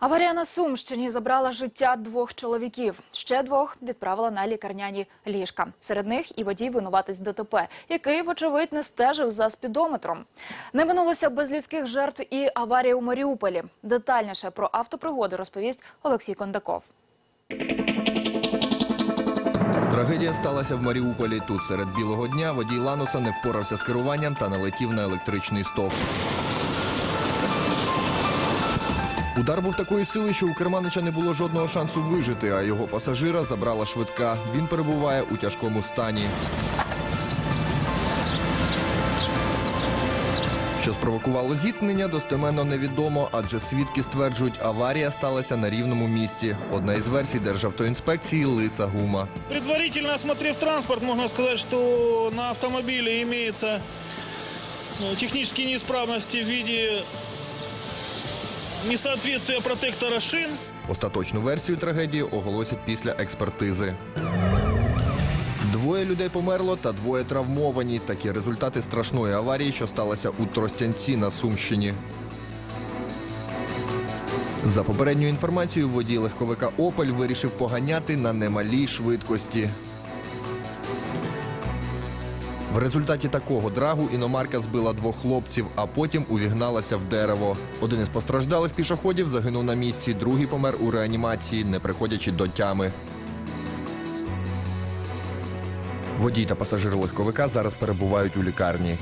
Аварія на Сумщині забрала життя двох чоловіків. Ще двох відправила на лікарняні ліжка. Серед них і водій винуватець ДТП, який, вочевидь, не стежив за спідометром. Не минулося без людських жертв і аварія у Маріуполі. Детальніше про автопригоди розповість Олексій Кондаков. Трагедія сталася в Маріуполі. Тут серед білого дня водій Ланоса не впорався з керуванням та налетів на електричний стовп. Удар був такої сили, що у керманича не було жодного шансу вижити, а його пасажира забрала швидка. Він перебуває у тяжкому стані. Що спровокувало зіткнення, достеменно невідомо, адже свідки стверджують, аварія сталася на рівному місці. Одна із версій Державтоінспекції лиса гума. Предварительно осмотрев транспорт, можно сказать, что на автомобиле имеются ну, технические неисправности в виде несоответствия протектора шин, Остаточну версію трагедії оголосять після експертизи. Двоє людей померло та двоє травмовані. Такі результати страшної аварії, що сталася у Тростянці на Сумщині. За попередньою інформацією, водій легковика Опель вирішив поганяти на немалій швидкості. В результаті такого драгу іномарка збила двох хлопців, а потім увігналася в дерево. Один із постраждалих пішоходів загинув на місці, другий помер у реанімації, не приходячи до тями. Водій та пасажир легковика зараз перебувають у лікарні.